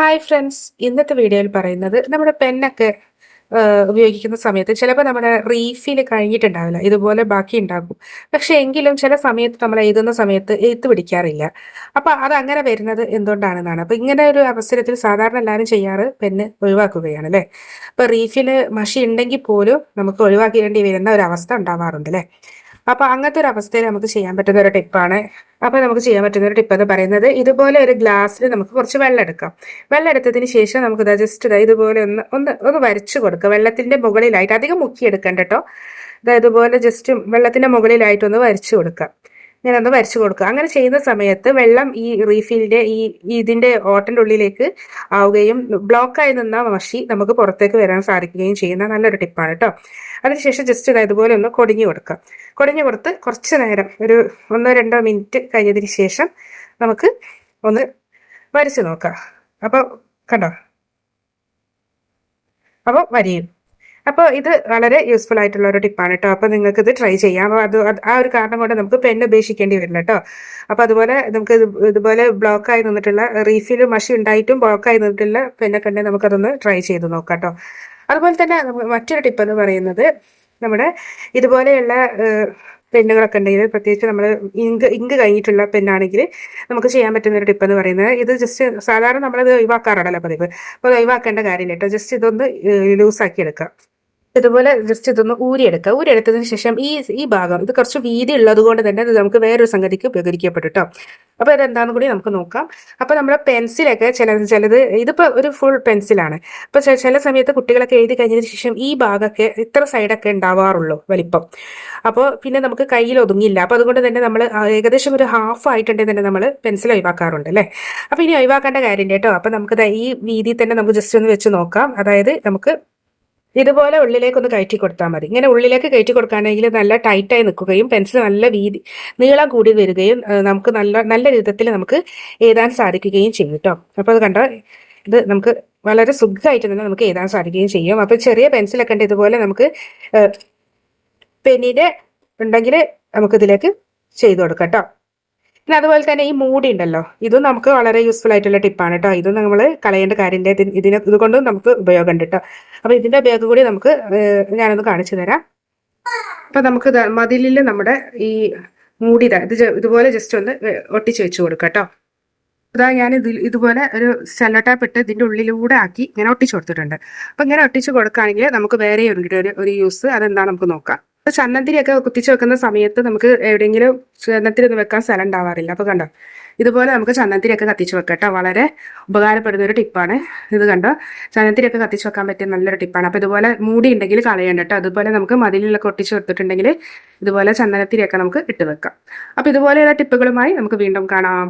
Hi friends ഇന്നത്തെ വീഡിയോയിൽ പറയുന്നത് നമ്മുടെ പെന്നൊക്കെ ഉപയോഗിക്കുന്ന സമയത്ത് ചിലപ്പോൾ നമ്മുടെ റീഫിൽ കഴിഞ്ഞിട്ടുണ്ടാവില്ല ഇതുപോലെ ബാക്കി ഉണ്ടാകും. പക്ഷെ എങ്കിലും ചില സമയത്ത് നമ്മൾ എഴുതുന്ന സമയത്ത് എഴുത്ത് പിടിക്കാറില്ല. അപ്പൊ അത് അങ്ങനെ വരുന്നത് എന്തുകൊണ്ടാണെന്നാണ്? അപ്പൊ ഇങ്ങനെ ഒരു അവസരത്തിൽ സാധാരണ എല്ലാവരും ചെയ്യാറ് പെന്ന് ഒഴിവാക്കുകയാണ് അല്ലേ? അപ്പൊ റീഫിൽ മഷി ഉണ്ടെങ്കിൽ പോലും നമുക്ക് ഒഴിവാക്കേണ്ടി വരുന്ന ഒരു അവസ്ഥ ഉണ്ടാവാറുണ്ട് അല്ലേ? അപ്പൊ അങ്ങനത്തെ ഒരു അവസ്ഥയിൽ നമുക്ക് ചെയ്യാൻ പറ്റുന്ന ഒരു ടിപ്പാണ്. അപ്പൊ നമുക്ക് ചെയ്യാൻ പറ്റുന്ന ഒരു ടിപ്പ് എന്ന് പറയുന്നത് ഇതുപോലെ ഒരു ഗ്ലാസ്സിൽ നമുക്ക് കുറച്ച് വെള്ളം എടുക്കാം. വെള്ളം എടുത്തതിന് ശേഷം നമുക്ക് ഇതാ ജസ്റ്റ് ഇതുപോലെ ഒന്ന് ഒന്ന് ഒന്ന് വരച്ചു കൊടുക്കുക വെള്ളത്തിന്റെ മുകളിലായിട്ട് അധികം മുക്കിയെടുക്കണ്ട കേട്ടോ ഇതുപോലെ ജസ്റ്റ് വെള്ളത്തിന്റെ മുകളിലായിട്ട് ഒന്ന് വരച്ചു കൊടുക്കാം. ഒന്ന് വരച്ചു കൊടുക്കുക. അങ്ങനെ ചെയ്യുന്ന സമയത്ത് വെള്ളം ഈ റീഫിലിന്റെ ഈ ഇതിന്റെ ഓട്ടന്റെ ഉള്ളിലേക്ക് ആവുകയും ബ്ലോക്കായി നിന്ന മഷി നമുക്ക് പുറത്തേക്ക് വരാൻ സാധിക്കുകയും ചെയ്യുന്ന നല്ലൊരു ടിപ്പാണ് കേട്ടോ അതിനുശേഷം ജസ്റ്റ് ഇതുപോലെ ഒന്ന് കൊടിഞ്ഞു കൊടുക്കുക. കൊടിഞ്ഞു കൊടുത്ത് കുറച്ച് നേരം ഒരു ഒന്നോ രണ്ടോ മിനിറ്റ് കഴിഞ്ഞതിന് ശേഷം നമുക്ക് ഒന്ന് വരച്ചു നോക്കാം. അപ്പോൾ കണ്ടോ? അപ്പോൾ വരിയും. അപ്പോൾ ഇത് വളരെ യൂസ്ഫുൾ ആയിട്ടുള്ള ഒരു ടിപ്പാണ് കേട്ടോ. അപ്പോൾ നിങ്ങൾക്ക് ഇത് ട്രൈ ചെയ്യാം അത് ആ ഒരു കാരണം കൊണ്ട് നമുക്ക് പെൻ ഉപേക്ഷിക്കേണ്ടി വരില്ല കേട്ടോ. അപ്പോൾ അതുപോലെ നമുക്ക് ഇതുപോലെ ബ്ലോക്ക് ആയി നിന്നിട്ടുള്ള റീഫിൽ മഷി ഉണ്ടായിട്ടും ബ്ലോക്ക് ആയി നിന്നിട്ടുള്ള പെന്നൊക്കെ ഉണ്ടെങ്കിൽ നമുക്കതൊന്ന് ട്രൈ ചെയ്ത് നോക്കാം കേട്ടോ. അതുപോലെ തന്നെ മറ്റൊരു ടിപ്പ് എന്ന് പറയുന്നത് നമ്മുടെ ഇതുപോലെയുള്ള പെന്നുകളൊക്കെ ഉണ്ടെങ്കിൽ പ്രത്യേകിച്ച് നമ്മൾ ഇങ്ക് ഇങ്ക് കഴിഞ്ഞിട്ടുള്ള പെണ്ണാണെങ്കിൽ നമുക്ക് ചെയ്യാൻ പറ്റുന്ന ഒരു ടിപ്പ് എന്ന് പറയുന്നത് ഇത് ജസ്റ്റ് സാധാരണ നമ്മളത് ഒഴിവാക്കാറുണ്ടല്ലോ പതിവ്. അപ്പോൾ ഒഴിവാക്കേണ്ട കാര്യമില്ല കേട്ടോ. ജസ്റ്റ് ഇതൊന്ന് ലൂസാക്കി എടുക്കുക ഇതുപോലെ ജസ്റ്റ് ഇതൊന്ന് ഊരിയെടുക്കുക. ഊരിയെടുത്തതിന് ശേഷം ഈ ഈ ഭാഗം ഇത് കുറച്ച് വീതി ഉള്ളത് കൊണ്ട് തന്നെ ഇത് നമുക്ക് വേറൊരു സംഗതിക്ക് ഉപകരിക്കപ്പെട്ടു കേട്ടോ അപ്പോൾ ഇതെന്താണെന്ന് കൂടി നമുക്ക് നോക്കാം. അപ്പോൾ നമ്മുടെ പെൻസിലൊക്കെ ചില ചിലത് ഇതിപ്പോൾ ഒരു ഫുൾ പെൻസിലാണ്. അപ്പോൾ ചില സമയത്ത് കുട്ടികളൊക്കെ എഴുതി കഴിഞ്ഞതിന് ശേഷം ഈ ഭാഗമൊക്കെ ഇത്ര സൈഡൊക്കെ ഉണ്ടാവാറുള്ളൂ വലിപ്പം. അപ്പോൾ പിന്നെ നമുക്ക് കയ്യിൽ ഒതുങ്ങിയില്ല. അപ്പോൾ അതുകൊണ്ട് തന്നെ നമ്മൾ ഏകദേശം ഒരു ഹാഫ് ആയിട്ടുണ്ടെങ്കിൽ തന്നെ നമ്മൾ പെൻസിൽ ഒഴിവാക്കാറുണ്ട് അല്ലേ? അപ്പോൾ ഇനി ഒഴിവാക്കേണ്ട കാര്യം കേട്ടോ അപ്പോൾ നമുക്ക് ഈ വീതി തന്നെ നമുക്ക് ജസ്റ്റ് ഒന്ന് വെച്ച് നോക്കാം. അതായത് നമുക്ക് ഇതുപോലെ ഉള്ളിലേക്ക് ഒന്ന് കയറ്റി കൊടുത്താൽ മതി. ഇങ്ങനെ ഉള്ളിലേക്ക് കയറ്റി കൊടുക്കുകയാണെങ്കിൽ നല്ല ടൈറ്റായി നിൽക്കുകയും പെൻസിൽ നല്ല വീതി നീളം കൂടി വരികയും നമുക്ക് നല്ല നല്ല വിധത്തിൽ നമുക്ക് എഴുതാൻ സാധിക്കുകയും ചെയ്യും കേട്ടോ അപ്പോൾ അത് കണ്ടോ ഇത് നമുക്ക് വളരെ സുഖമായിട്ട് തന്നെ നമുക്ക് എഴുതാൻ സാധിക്കുകയും ചെയ്യും. അപ്പോൾ ചെറിയ പെൻസിലൊക്കെ ഉണ്ട് ഇതുപോലെ നമുക്ക് പെനിയുടെ ഉണ്ടെങ്കിൽ നമുക്കിതിലേക്ക് ചെയ്തു കൊടുക്കാം കേട്ടോ പിന്നെ അതുപോലെ തന്നെ ഈ മൂടി ഉണ്ടല്ലോ ഇതും നമുക്ക് വളരെ യൂസ്ഫുൾ ആയിട്ടുള്ള ടിപ്പാണ് കേട്ടോ ഇതും നമ്മൾ കളയേണ്ട കാര്യമില്ല. ഇതിന് ഇതുകൊണ്ടും നമുക്ക് ഉപയോഗം ഉണ്ട് കേട്ടോ അപ്പൊ ഇതിന്റെ ഉപയോഗം കൂടി നമുക്ക് ഞാനൊന്ന് കാണിച്ചു തരാം. അപ്പൊ നമുക്ക് മതിലിൽ നമ്മുടെ ഈ മൂടി ഇത് ഇതുപോലെ ജസ്റ്റ് ഒന്ന് ഒട്ടിച്ചു വെച്ചു കൊടുക്കാം കേട്ടോ അതാ ഞാൻ ഇതിൽ ഇതുപോലെ ഒരു സെല്ലോട്ടാപ്പ് ഇട്ട് ഇതിന്റെ ഉള്ളിലൂടെ ആക്കി ഇങ്ങനെ ഒട്ടിച്ചു കൊടുത്തിട്ടുണ്ട്. അപ്പൊ ഇങ്ങനെ ഒട്ടിച്ചു കൊടുക്കുകയാണെങ്കിൽ നമുക്ക് വേറെ ഒരു ഒരു യൂസ് അതെന്താ നമുക്ക് നോക്കാം. ചന്ദനത്തിരിയൊക്കെ കുത്തിച്ച് വെക്കുന്ന സമയത്ത് നമുക്ക് എവിടെയെങ്കിലും ചന്നത്തിരി ഒന്നും വെക്കാൻ സ്ഥലം ഉണ്ടാവാറില്ല. അപ്പൊ കണ്ടോ? ഇതുപോലെ നമുക്ക് ചന്ദനത്തിരിയൊക്കെ കത്തിച്ച് വെക്കട്ടോ വളരെ ഉപകാരപ്പെടുന്ന ഒരു ടിപ്പാണ് ഇത് കണ്ടോ? ചന്ദനത്തിരിയൊക്കെ കത്തിച്ച് വെക്കാൻ പറ്റിയ നല്ലൊരു ടിപ്പാണ് അപ്പൊ ഇതുപോലെ മൂടി ഉണ്ടെങ്കിൽ കളയണ്ട കേട്ടോ. അതുപോലെ നമുക്ക് മതിലിലൊക്കെ ഒട്ടിച്ച് വെത്തിട്ടുണ്ടെങ്കിൽ ഇതുപോലെ ചന്ദനത്തിരിയൊക്കെ നമുക്ക് ഇട്ട് വെക്കാം. അപ്പൊ ഇതുപോലെയുള്ള ടിപ്പുകളുമായി നമുക്ക് വീണ്ടും കാണാം.